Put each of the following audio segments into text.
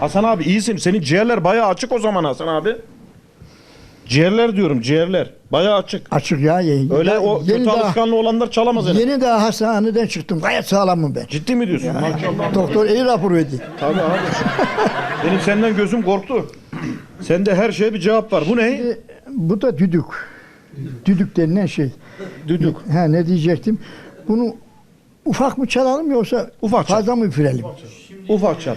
Hasan abi iyisin. Senin ciğerler bayağı açık o zaman Hasan abi. Ciğerler diyorum ciğerler. Bayağı açık. Açık ya. Yeni, Öyle o yeni kötü daha, alışkanlığı olanlar çalamaz herhalde. Yeni daha hastaneden çıktım. Gayet sağlamım ben. Ciddi mi diyorsun? Maşallah. Doktor iyi rapor verdi. Tabii abi. Benim senden gözüm korktu. Sende her şeye bir cevap var. Bu ne? Bu da düdük. Düdük denilen şey. Düdük. Ha ne diyecektim? Bunu ufak mı çalalım yoksa Ufak çal. fazla mı üfürelim? Ufak çal.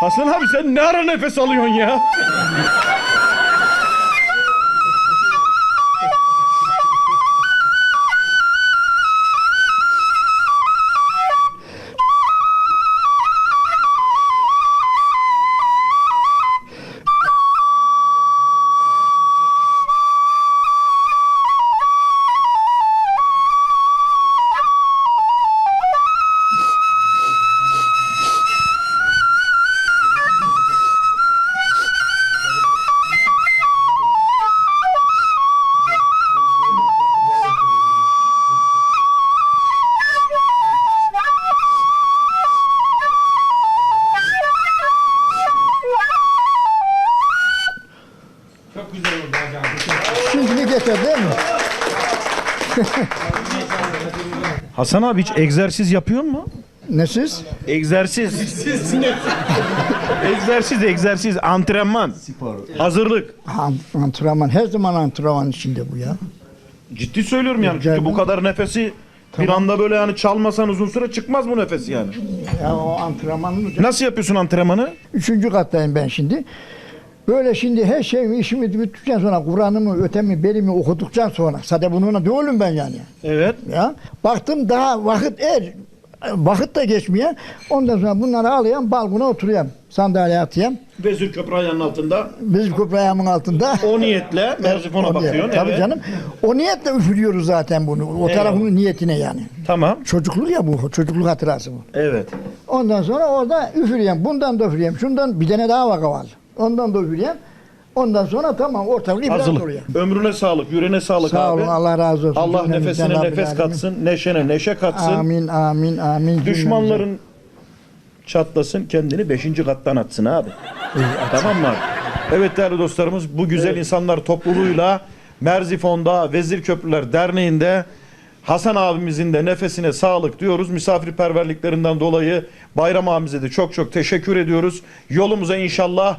Hasan abi sen ne ara nefes alıyorsun ya? Yeter değil mi? Hasan abi hiç egzersiz yapıyor mu? Ne siz? Egzersiz. egzersiz, egzersiz, antrenman. Hazırlık. Ant- Antrenman. Her zaman antrenman içinde bu ya. Ciddi söylüyorum yani. Çünkü bu kadar nefesi bir anda böyle yani çalmasan uzun süre çıkmaz bu nefes yani. Ya o antrenmanın Nasıl yapıyorsun antrenmanı? Üçüncü kattayım ben şimdi. Böyle şimdi her şeyimi işimi bittikten sonra Kur'an'ımı, ötemi, belimi okuduktan sonra zaten bununla değilim ben yani. Evet. Ya baktım daha vakit er vakit de geçmiyor. Ondan sonra bunları alayım balkona oturuyorum. Sandalyeye atayım. Vezir köprü ayağının altında. Bizim köprü ayağımın altında. O niyetle merzifona bakıyorsun. Tabii evet. canım. O niyetle üfürüyoruz zaten bunu. O Eyvallah. tarafının niyetine yani. Tamam. Çocukluk ya bu. Çocukluk hatırası bu. Evet. Ondan sonra orada üfüreyim. Bundan da üfüreyim. Şundan bir tane daha vaka var. Ondan da üfüreyim. Ondan sonra tamam ortalık ibret oluyor. Hazırlık. Ömrüne sağlık, yüreğine sağlık Sağ abi. olun Allah razı olsun. Allah Cümlemizden nefesine Rabbil nefes alemin. katsın, neşene neşe katsın. Amin amin amin. cümlemizden. Düşmanların çatlasın, kendini beşinci kattan atsın abi. tamam mı abi? Evet değerli dostlarımız bu güzel insanlar topluluğuyla Merzifon'da Vezir Köprüler Derneği'nde Hasan abimizin de nefesine sağlık diyoruz. Misafirperverliklerinden dolayı Bayram abimize de çok çok teşekkür ediyoruz. Yolumuza inşallah